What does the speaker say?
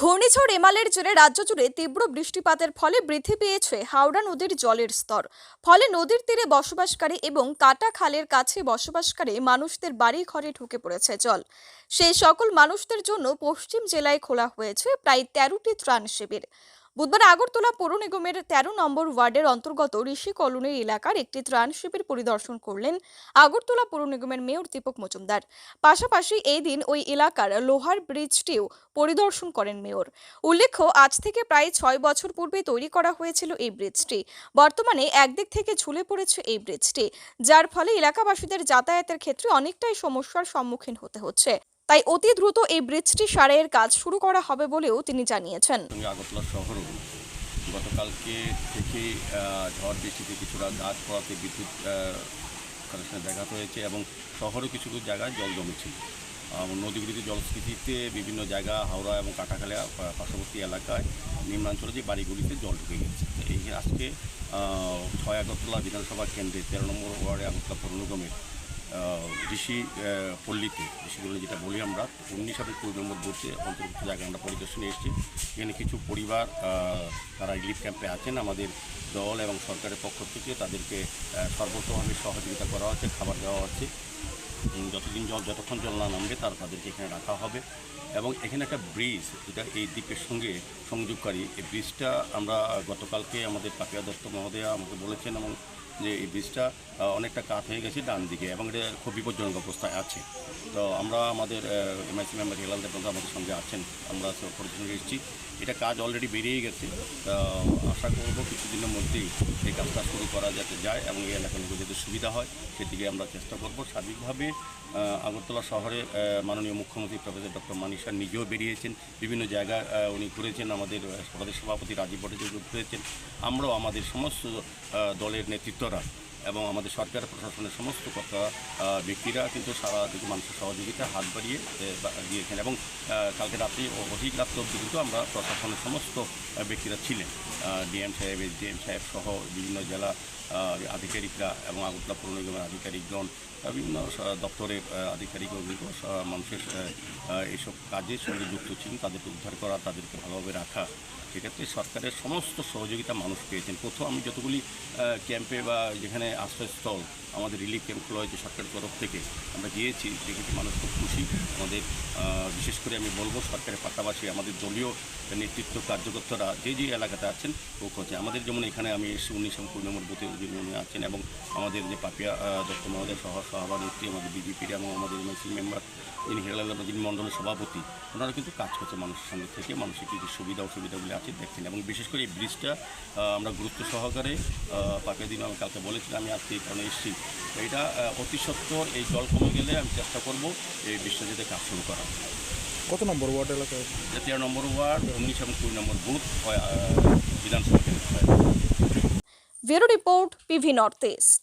ঘূর্ণিঝড় এমালের জেরে রাজ্য জুড়ে তীব্র বৃষ্টিপাতের ফলে বৃদ্ধি পেয়েছে হাওড়া নদীর জলের স্তর। ফলে নদীর তীরে বসবাসকারী এবং কাটা খালের কাছে বসবাসকারী মানুষদের বাড়ি ঘরে ঢুকে পড়েছে জল। সেই সকল মানুষদের জন্য পশ্চিম জেলায় খোলা হয়েছে প্রায় তেরোটি ত্রাণ শিবির। বুধবার আগরতলা পৌর নিগমের তেরো নম্বর ওয়ার্ডের অন্তর্গত ঋষি কলোনি এলাকার একটি ত্রাণ শিবির পরিদর্শন করলেন আগরতলা পৌর নিগমের মেয়র দীপক মজুমদার। পাশাপাশি এই দিন ওই এলাকার লোহার ব্রিজটিও পরিদর্শন করেন মেয়র। উল্লেখ্য, আজ থেকে প্রায় ছয় বছর পূর্বে তৈরি করা হয়েছিল এই ব্রিজটি। বর্তমানে একদিক থেকে ঝুলে পড়েছে এই ব্রিজটি, যার ফলে এলাকাবাসীদের যাতায়াতের ক্ষেত্রে অনেকটাই সমস্যার সম্মুখীন হতে হচ্ছে। তাই অতি দ্রুত এই ব্রিজটি সারাইয়ের কাজ শুরু করা হবে বলেও তিনি জানিয়েছেন। শহরও গতকালকে থেকে ঝড় বৃষ্টিতে কিছুটা গাছ পড়াতে বিদ্যুৎ কানেকশনের ব্যাঘাত হয়েছে এবং শহরেও কিছু কিছু জায়গায় জল জমেছে। নদীগুলিতে জলস্ফীতিতে বিভিন্ন জায়গা, হাওড়া এবং কাটাখালে পার্শ্ববর্তী এলাকায় নিম্নাঞ্চলে যে বাড়িগুলিতে জল ঢুকে গেছে। এই আজকে ছয় আগরতলা বিধানসভা কেন্দ্রে তেরো নম্বর ওয়ার্ডে আগরতলা পৌর নিগমের ঋষি পল্লীতে ঋষিগুলো যেটা বলি আমরা, উনিশ সাপের কুড়ি নম্বর বুথে অন্তর্ভুক্ত জায়গায় আমরা পরিদর্শনে এসেছি। এখানে কিছু পরিবার তারা রিলিফ ক্যাম্পে আছেন। আমাদের দল এবং সরকারের পক্ষ থেকে তাদেরকে সর্বতভাবে সহযোগিতা করা হচ্ছে, খাবার দেওয়া হচ্ছে। যতদিন জল যতক্ষণ জল না নামবে, তার তাদেরকে এখানে রাখা হবে। এবং এখানে একটা ব্রিজ যেটা এই দ্বীপের সঙ্গে সংযোগকারী। এই ব্রিজটা আমরা গতকালকে আমাদের পাপিয়া দত্ত মহোদয়া আমাকে বলেছেন এবং যে এই ব্রিজটা অনেকটা কাত হয়ে গেছে ডান দিকে এবং এটা খুব বিপজ্জনক অবস্থায় আছে। তো আমরা আমাদের এমআইসি মেম্বার হেলাল দেব আমাদের সঙ্গে আছেন। আমরা পরিচালনা এসেছি। এটা কাজ অলরেডি বেরিয়ে গেছে। আশা করব কিছুদিনের মধ্যেই এই কাজটা শুরু করা যাতে যায় এবং এই এলাকার লোকের যাতে সুবিধা হয়, সেদিকে আমরা চেষ্টা করব সার্বিকভাবে। আহ, আগরতলা শহরে মাননীয় মুখ্যমন্ত্রী প্রফেসর ডক্টর মানিসার নিজেও বেরিয়েছেন। বিভিন্ন জায়গা উনি ঘুরেছেন আমাদের প্রদেশ সভাপতি রাজীব ভট্টাচার্য ঘুরেছেন। আমরাও আমাদের সমস্ত দলের নেতৃত্বরা এবং আমাদের সরকার প্রশাসনের সমস্ত কথা ব্যক্তিরা কিন্তু সারা দিকে মানুষের সহযোগিতা হাত বাড়িয়ে দিয়েছেন এবং কালকে রাত্রে অধিক রাত্রে অবধি কিন্তু আমরা প্রশাসনের সমস্ত ব্যক্তিরা ছিলেন। ডিএম সাহেব এসডিএম সাহেব সহ বিভিন্ন জেলা আধিকারিকরা এবং আগরতলা পৌর নিগমের আধিকারিকগণ বিভিন্ন দপ্তরের আহ, আধিকারিকও কিন্তু মানুষের এইসব কাজের সঙ্গে যুক্ত ছিলেন। তাদেরকে উদ্ধার করা তাদেরকে ভালোভাবে রাখা। সেক্ষেত্রে সরকারের সমস্ত সহযোগিতা মানুষ পেয়েছেন। প্রথম আমি যতগুলি ক্যাম্পে বা যেখানে আশ্রয়স্থল আমাদের রিলিফ ক্যাম্পগুলো হয়েছে সরকারের তরফ থেকে। আমরা গিয়েছি, দেখেছি মানুষ খুব খুশি। আমাদের বিশেষ করে আমি বলব সরকারের পাশাপাশি আমাদের দলীয় নেতৃত্ব, কার্যকর্তারা যে যে এলাকাতে আছেন, খুব হচ্ছে আমাদের যেমন এখানে আমি এসে উনিশ কুড়ি নম্বর বুথে উনি আছেন এবং আমাদের যে পাপিয়া দত্ত মহোদয় সহ সভাপতি আমাদের বিজেপির এবং আমাদের এমএসি মেম্বার যিনি হেলাল যিনি মণ্ডলের সভাপতি, ওনারা কিন্তু কাজ করছে মানুষের সঙ্গে থেকে, মানুষের কিছু সুবিধা, অসুবিধাগুলি আছে দেখছেন। এবং বিশেষ করে এই ব্রিজটা আমরা গুরুত্ব সহকারে পাপিয়া দিন আমি কালকে বলেছিলাম আমি আজকে এই কারণে এসেছি। এটা অতি সত্য এই জল কমে গেলে আমি চেষ্টা করব এই বিশ্বজিতে কাজ শুরু করা কত নম্বর ওয়ার্ড এলাকায় এটা তেরো নম্বর ওয়ার্ড উনিশ এবং কুড়ি নম্বর বুথ হয়, বিধানসভা কেন্দ্র। হয় bureau report PV north east.